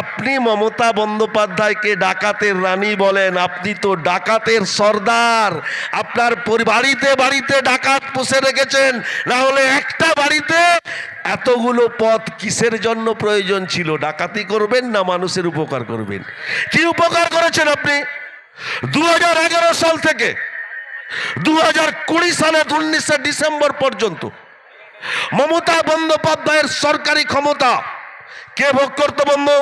আপনি মমতা বন্দ্যোপাধ্যায়কে ডাকাতের রানী বলেন, আপনি তো ডাকাতের সর্দার। আপনার বাড়িতে বাড়িতে ডাকাত পুষে রেখেছেন, না হলে একটা বাড়িতে? এতগুলো পথ কিসের জন্য প্রয়োজন ছিল? ডাকাতি করবেন না মানুষের উপকার করবেন? কি উপকার করেছেন আপনি? দু হাজার এগারো সাল থেকে দু হাজার কুড়ি সালের উনিশে ডিসেম্বর পর্যন্ত মমতা বন্দ্যোপাধ্যায়ের সরকারি ক্ষমতা কে ভোগ করতো বন্ধু?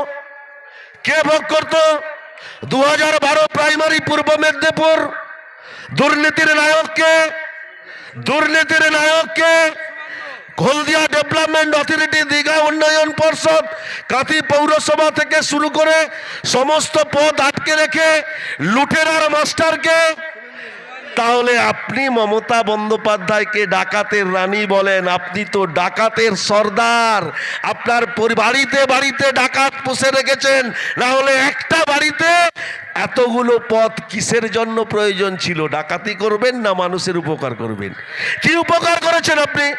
কে ভোগ করত? দু বারো প্রাইমারি পূর্ব মেদিনীপুর। দুর্নীতির নায়ককে দুর্নীতির নায়ককে হলদিয়া ডেভেলপমেন্ট অথরিটি দীঘা উন্নয়ন পর্ষদ, কাঁথি পৌরসভা থেকে শুরু করে সমস্ত পদ আটকে রেখে লুটেরার মাস্টারকে তাহলে আপনি মমতা বন্দ্যোপাধ্যায়কে ডাকাতের রানী বলেন। আপনি তো ডাকাতের সর্দার। আপনার বাড়িতে বাড়িতে ডাকাত পুষে রেখেছেন। না হলে একটা বাড়িতে এতগুলো পথ কিসের জন্য প্রয়োজন ছিল? ডাকাতি করবেন না মানুষের উপকার করবেন? কি উপকার করেছেন আপনি?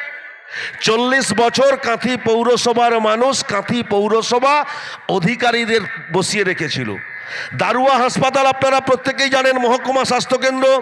চল্লিশ বছর কাঁথি পৌরসভার মানুষ কাঁথি পৌরসভা অধিকারীদের বসিয়ে রেখেছিল। দারুয়া হাসপাতাল আপনারা প্রত্যেকেই জানেন, মহকুমা স্বাস্থ্যকেন্দ্র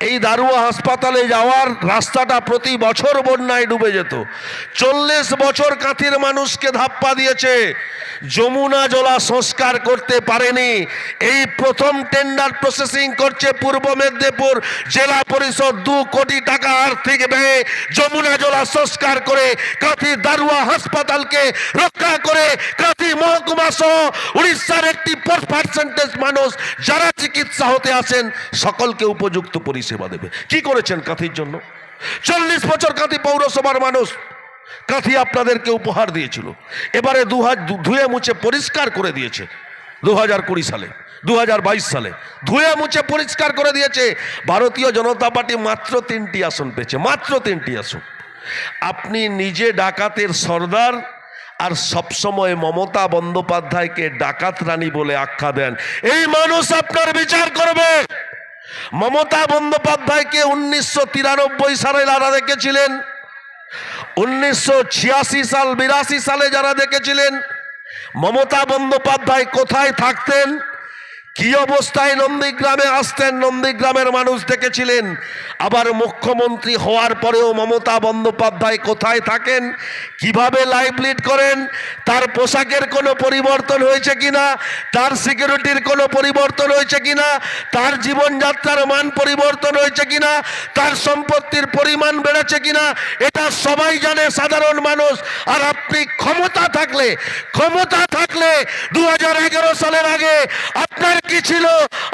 এই দারুয়া হাসপাতালে যাওয়ার রাস্তাটা প্রতি বছর বন্যায় ডুবে যেত। চল্লিশ বছর কাঁথির মানুষকে ধাপ্পা দিয়েছে। যমুনা জলা সংস্কার করতে পারেনি। এই প্রথম টেন্ডার প্রসেসিং করছে পূর্ব মেদিনীপুর জেলা পরিষদ দু কোটি টাকা আর্থিক ব্যয়ে যমুনা জলা সংস্কার করে কাঁথি দারুয়া হাসপাতালকে রক্ষা করে কাঁথি মহকুমা সহ উড়িষ্যার একটি পার্সেন্টেজ মানুষ যারা চিকিৎসা হতে আসেন সকলকে উপযুক্ত পরিষেবা। দেবে। কি করেছেন কাঁথির জন্য? চল্লিশ বছর কাঁথি পৌরসভার মানুষ। কাঁথি আপনাদেরকে উপহার দিয়েছিল। এবারে দু হাজার ধুয়ে মুছে পরিষ্কার করে দিয়েছে। দু হাজার কুড়ি সালে, দু হাজার বাইশ সালে। ধুয়ে মুছে পরিষ্কার করে দিয়েছে। ভারতীয় জনতা পার্টি মাত্র তিনটি আসন পেয়েছে, মাত্র তিনটি আসন। আপনি নিজে ডাকাতের সর্দার আর সবসময় মমতা বন্দ্যোপাধ্যায়কে ডাকাত রানী বলে আখ্যা দেন। এই মানুষ আপনার বিচার করবে। মমতা বন্দ্যোপাধ্যায়কে উনিশশো তিরানব্বই সালে যারা দেখেছিলেন, উনিশশো ছিয়াশি সাল, বিরাশি সালে যারা দেখেছিলেন, মমতা বন্দ্যোপাধ্যায় কোথায় থাকতেন? কি অবস্থায় নন্দীগ্রামে আসতেন? নন্দীগ্রামের মানুষ দেখেছিলেন। আবার মুখ্যমন্ত্রী হওয়ার পরেও মমতা বন্দ্যোপাধ্যায় কোথায় থাকেন? কীভাবে লাইভ লিড করেন? তার পোশাকের কোনো পরিবর্তন হয়েছে কিনা? তার সিকিউরিটির কোনো পরিবর্তন হয়েছে কিনা? তার জীবনযাত্রার মান পরিবর্তন হয়েছে কিনা? তার সম্পত্তির পরিমাণ বেড়েছে কিনা? এটা সবাই জানে, সাধারণ মানুষ। আর আপনি ক্ষমতা থাকলে ক্ষমতা থাকলে দু হাজার এগারো সালের আগে আপনার কি ছিল?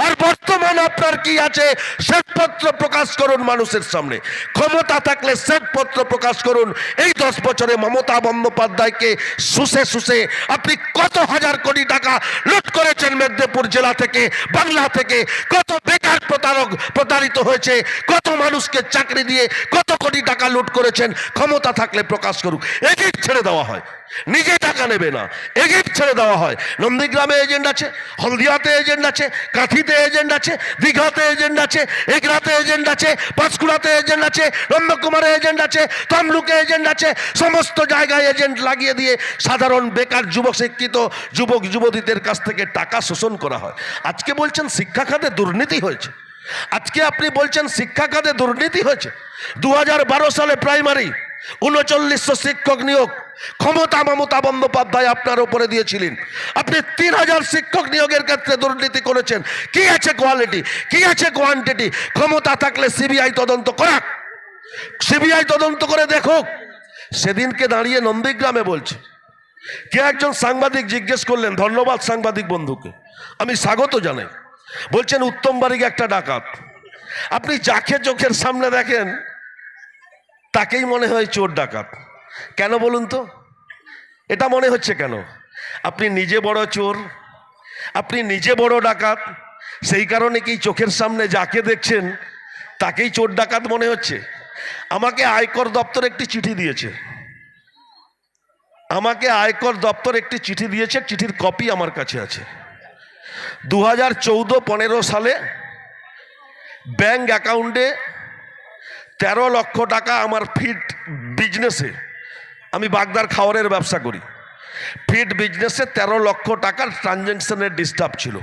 আর বর্তমান আপনার কি আছে? শ্বেতপত্র প্রকাশ করুন মানুষের সামনে। ক্ষমতা থাকলে শ্বেতপত্র প্রকাশ করুন। এই দশ বছরে মমতা বন্দ্যোপাধ্যায়কে শুষে শুষে আপনি কত হাজার কোটি টাকা লুট করেছেন মেদিনীপুর জেলা থেকে, বাংলা থেকে? কত বেকার প্রতারক প্রতারিত হয়েছে? কত মানুষকে চাকরি দিয়ে কত কোটি টাকা লুট করেছেন? ক্ষমতা থাকলে প্রকাশ করুক। এগিয়ে ছেড়ে দেওয়া হয়। নিজে টাকা নেবে না। এগেট ছেড়ে দেওয়া হয়। নন্দীগ্রামে এজেন্ট আছে, হলদিয়াতে এজেন্ট আছে, কাঁথিতে এজেন্ট আছে, দীঘাতে এজেন্ট আছে, এগরাতে এজেন্ট আছে, পাঁচকুড়াতে এজেন্ট আছে নন্দকুমারে এজেন্ট আছে, তমলুকে এজেন্ট আছে, সমস্ত জায়গায় এজেন্ট লাগিয়ে দিয়ে সাধারণ বেকার যুবক, শিক্ষিত যুবক, যুবতীদের কাছ থেকে টাকা শোষণ করা হয়। আজকে বলছেন শিক্ষা খাতে দুর্নীতি হয়েছে। আজকে আপনি বলছেন শিক্ষা খাতে দুর্নীতি হয়েছে। দু হাজার বারো সালে প্রাইমারি উনচল্লিশশো শিক্ষক নিয়োগ। ক্ষমতা মমতা বন্দ্যোপাধ্যায় আপনার উপরে দিয়েছিলেন। আপনি তিন হাজার শিক্ষক নিয়োগের ক্ষেত্রে দুর্নীতি করেছেন। কি আছে কোয়ালিটি কি আছে কোয়ান্টিটি ক্ষমতা থাকলে সিবিআই তদন্ত করাক। সিবিআই তদন্ত করে দেখুক। সেদিনকে দাঁড়িয়ে নন্দীগ্রামে বলছে। কে একজন সাংবাদিক জিজ্ঞেস করলেন, ধন্যবাদ সাংবাদিক বন্ধুকে। আমি স্বাগত জানাই। বলছেন উত্তম বাড়িকে একটা ডাকাত। আপনি যাকে চোখের সামনে দেখেন তাকেই মনে হয় চোর ডাকাত। কেন বলুন তো? এটা মনে হচ্ছে কেন? আপনি নিজে বড় চোর, আপনি নিজে বড় ডাকাত, সেই কারণে কি চোখের সামনে যাকে দেখছেন, তাকেই চোর ডাকাত মনে হচ্ছে? আমাকে আয়কর দপ্তর একটি চিঠি দিয়েছে। আমাকে আয়কর দপ্তর একটি চিঠি দিয়েছে, চিঠির কপি আমার কাছে আছে। দু হাজার পনেরো সালে ব্যাংক অ্যাকাউন্টে তেরো লক্ষ টাকা আমার ফিট বিজনেসে, আমি বাগদার খাওয়ারের ব্যবসা করি। ফিড বিজনেসে তেরো লক্ষ টাকার ট্রানজ্যাকশনের ডিস্টার্ব ছিল।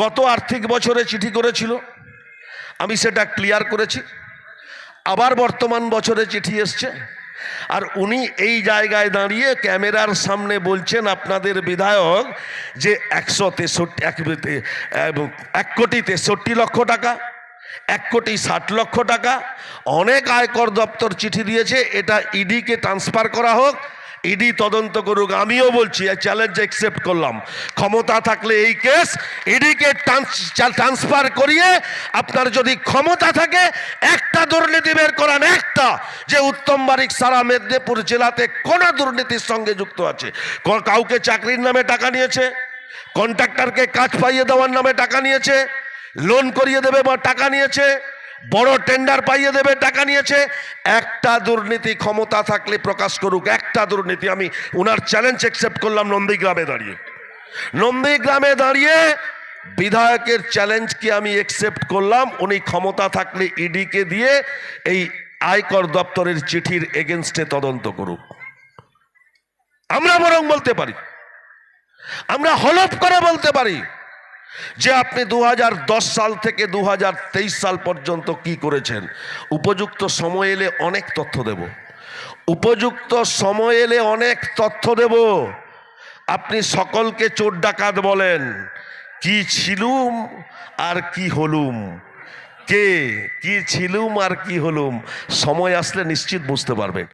গত আর্থিক বছরে চিঠি করেছিল, আমি সেটা ক্লিয়ার করেছি। আবার বর্তমান বছরে চিঠি এসছে, আর উনি এই জায়গায় দাঁড়িয়ে ক্যামেরার সামনে বলছেন আপনাদের বিধায়ক যে একশো তেষট্টি এক কোটি তেষট্টি লক্ষ টাকা এক কোটি ষাট লক্ষ টাকা। অনেক আয়কর দপ্তর চিঠি দিয়েছে, এটা ইডিকে ট্রান্সফার করা হোক। ইডি তদন্ত করুক, আমিও বলছি চ্যালেঞ্জ অ্যাকসেপ্ট করলাম। ক্ষমতা থাকলে এই কেস ইডিকে ট্রান্সফার করিয়ে আপনার যদি ক্ষমতা থাকে, একটা দুর্নীতি বের করান, একটা। যে উত্তম বারিক সারা মেদিনীপুর জেলাতে কোন দুর্নীতির সঙ্গে যুক্ত আছে। কাউকে চাকরির নামে টাকা নিয়েছে কন্ট্রাক্টরকে কাজ পাইয়ে দেওয়ার নামে টাকা নিয়েছে। লোন করিয়ে দেবে, বা টাকা নিয়েছে, বড় টেন্ডার পাইয়ে দেবে, টাকা নিয়েছে, একটা দুর্নীতি ক্ষমতা থাকলে প্রকাশ করুক, একটা দুর্নীতি। আমি উনার চ্যালেঞ্জ অ্যাকসেপ্ট করলাম নন্দীগ্রামে দাঁড়িয়ে। নন্দীগ্রামে দাঁড়িয়ে বিধায়কের চ্যালেঞ্জকে আমি অ্যাকসেপ্ট করলাম, উনি ক্ষমতা থাকলে ইডিকে দিয়ে এই আয়কর দপ্তরের চিঠির এগেনস্টে তদন্ত করুক। আমরা বরং বলতে পারি, আমরা হলফ করে বলতে পারি যে আপনি দু হাজার দশ সাল থেকে দু হাজার তেইশ সাল পর্যন্ত কি করেছেন? উপযুক্ত সময় এলে অনেক তথ্য দেব। উপযুক্ত সময় এলে অনেক তথ্য দেব। আপনি সকলকে চোর ডাকাত বলেন, কি ছিলুম আর কি হলুম? কে, কি ছিলুম আর কি হলুম? সময় আসলে নিশ্চিত বুঝতে পারবেন